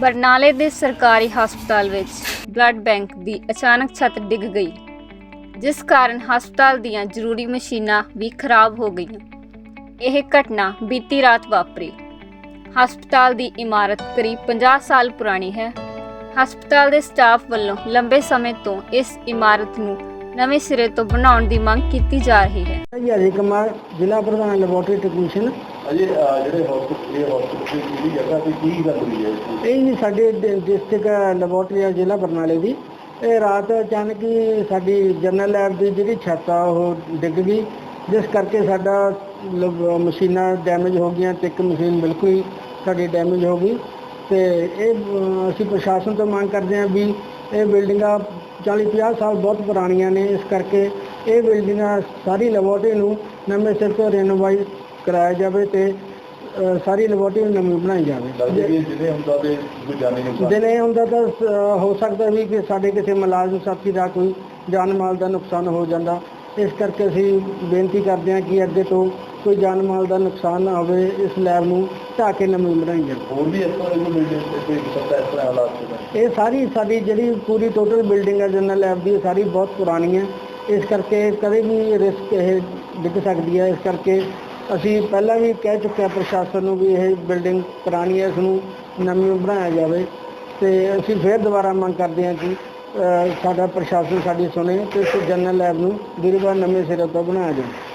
ਬਰਨਾਲੇ ਦੇ ਸਰਕਾਰੀ ਹਸਪਤਾਲ ਵਿੱਚ ਬਲੱਡ ਬੈਂਕ ਦੀ ਅਚਾਨਕ ਛੱਤ ਡਿੱਗ ਗਈ, ਜਿਸ ਕਾਰਨ ਹਸਪਤਾਲ ਦੀਆਂ ਜ਼ਰੂਰੀ ਮਸ਼ੀਨਾਂ ਵੀ ਖਰਾਬ ਹੋ ਗਈਆਂ। ਇਹ ਘਟਨਾ ਬੀਤੀ ਰਾਤ ਵਾਪਰੀ। ਹਸਪਤਾਲ ਦੀ ਇਮਾਰਤ ਕਰੀਬ 50 ਸਾਲ ਪੁਰਾਣੀ ਹੈ। ਹਸਪਤਾਲ ਦੇ ਸਟਾਫ ਵੱਲੋਂ ਲੰਬੇ ਸਮੇਂ ਤੋਂ ਇਸ ਇਮਾਰਤ ਨੂੰ ਨਵੇਂ ਸਿਰੇ ਤੋਂ ਬਣਾਉਣ ਦੀ ਮੰਗ ਕੀਤੀ ਜਾ ਰਹੀ ਹੈ। ਜੀ ਅਜੇ ਕੁਮਾਰ ਜ਼ਿਲ੍ਹਾ ਪ੍ਰਧਾਨ ਲੈਬੋਰਟਰੀ ਟੈਕਨੀਸ਼ੀਅਨ ਅਜੇ ਜਿਹੜੇ ਹਸਪੀਟਲ ਇਹ ਹਸਪੀਟਲ ਦੀ ਜਿਹੜੀ ਜਗ੍ਹਾ ਤੇ ਕੀ ਗੱਲ ਹੋਈ ਹੈ? ਇਹ ਜੀ ਸਾਡੇ ਡਿਸਟ੍ਰਿਕਟ ਲੈਬੋਰਟਰੀ ਆ ਜ਼ਿਲ੍ਹਾ ਬਰਨਾਲੇ ਦੀ। ਇਹ ਰਾਤ ਅਚਾਨਕ ਹੀ ਸਾਡੀ ਜਨਰਲ ਲੈਬ ਦੀ ਜਿਹੜੀ ਛੱਤ ਆ ਉਹ ਡਿੱਗ ਗਈ। ਜਿਸ ਕਰਕੇ ਸਾਡਾ ਮਸ਼ੀਨਾਂ ਡੈਮੇਜ ਹੋ ਗਈਆਂ ਤੇ ਇੱਕ ਮਸ਼ੀਨ ਬਿਲਕੁਲ ਹੀ ਸਾਡੀ ਡੈਮੇਜ ਹੋ ਗਈ। ਤੇ ਇਹ ਅਸੀਂ ਪ੍ਰਸ਼ਾਸਨ ਤੋਂ ਮੰਗ ਕਰਦੇ ਹਾਂ ਵੀ ਇਹ ਬਿਲਡਿੰਗਾਂ 40 50 ਸਾਲ ਬਹੁਤ ਪੁਰਾਣੀਆਂ ਨੇ ਇਸ ਕਰਕੇ ਇਹ ਬਿਲਡਿੰਗਾਂ ਸਾਰੀ ਲੈਬੋਰਟਰੀ ਨੂੰ ਨਵੇਂ ਸਿਰ ਤੋਂ ਰੈਨੋਵਾਈਜ਼ ਕਰਾਇਆ ਜਾਵੇ ਤੇ ਸਾਰੀ ਲੈਬੋਰਟਰੀ ਨੂੰ ਨਵੀਂ ਬਣਾਈ ਜਾਵੇ। ਲੱਗਦਾ ਜਿਹਦੇ ਹੁੰਦਾ ਤੇ ਕੋਈ ਜਾਣੀ ਨੁਕਸਾਨ। ਦਿਨੇ ਹੁੰਦਾ ਤਾਂ ਹੋ ਸਕਦਾ ਵੀ ਕਿ ਸਾਡੇ ਕਿਸੇ ਮੁਲਾਜ਼ਮ ਸਾਥੀ ਦਾ ਕੋਈ ਜਾਨ ਮਾਲ ਦਾ ਨੁਕਸਾਨ ਹੋ ਜਾਂਦਾ। ਇਸ ਕਰਕੇ ਅਸੀਂ ਬੇਨਤੀ ਕਰਦੇ ਹਾਂ ਕਿ ਅੱਗੇ ਤੋਂ ਕੋਈ ਜਾਨ ਮਾਲ ਦਾ ਨੁਕਸਾਨ ਨਾ ਹੋਵੇ ਇਸ ਲੈਬ ਨੂੰ ਢਾਹ ਕੇ ਨਵੀਂ ਬਣਾਈ ਜਾਵੇ ਹੋਰ ਵੀ ਇਸ ਤਰ੍ਹਾਂ ਦੀ ਬਿਲਡਿੰਗ ਤੇ ਕੋਈ ਸੱਤਾ ਇਸ ਤਰ੍ਹਾਂ ਹਾਲਾਤ ਚ ਇਹ ਸਾਰੀ ਸਾਡੀ ਜਿਹੜੀ ਪੂਰੀ ਟੋਟਲ ਬਿਲਡਿੰਗ ਹੈ ਜਨਰਲ ਲੈਬ ਦੀ ਇਹ ਸਾਰੀ ਬਹੁਤ ਪੁਰਾਣੀ ਹੈ। ਇਸ ਕਰਕੇ ਕਦੇ ਵੀ ਰਿਸਕ ਇਹ ਡਿੱਗ ਸਕਦੀ ਹੈ। ਇਸ ਕਰਕੇ ਅਸੀਂ ਪਹਿਲਾਂ ਵੀ ਕਹਿ ਚੁੱਕੇ ਹਾਂ ਪ੍ਰਸ਼ਾਸਨ ਨੂੰ ਵੀ ਇਹ ਬਿਲਡਿੰਗ ਪੁਰਾਣੀ ਹੈ ਇਸ ਨੂੰ ਨਵੀਂ ਬਣਾਇਆ ਜਾਵੇ। ਤੇ ਅਸੀਂ ਫਿਰ ਦੁਬਾਰਾ ਮੰਗ ਕਰਦੇ ਹਾਂ ਕਿ ਸਾਡਾ ਪ੍ਰਸ਼ਾਸਨ ਸਾਡੀ ਸੁਣੇ ਤੇ ਇਸ ਜਨਰਲ ਲੈਬ ਨੂੰ ਵੀਰਵਾਰ ਨਵੇਂ ਸਿਰੇ ਤੋਂ ਬਣਾਇਆ ਜਾਵੇ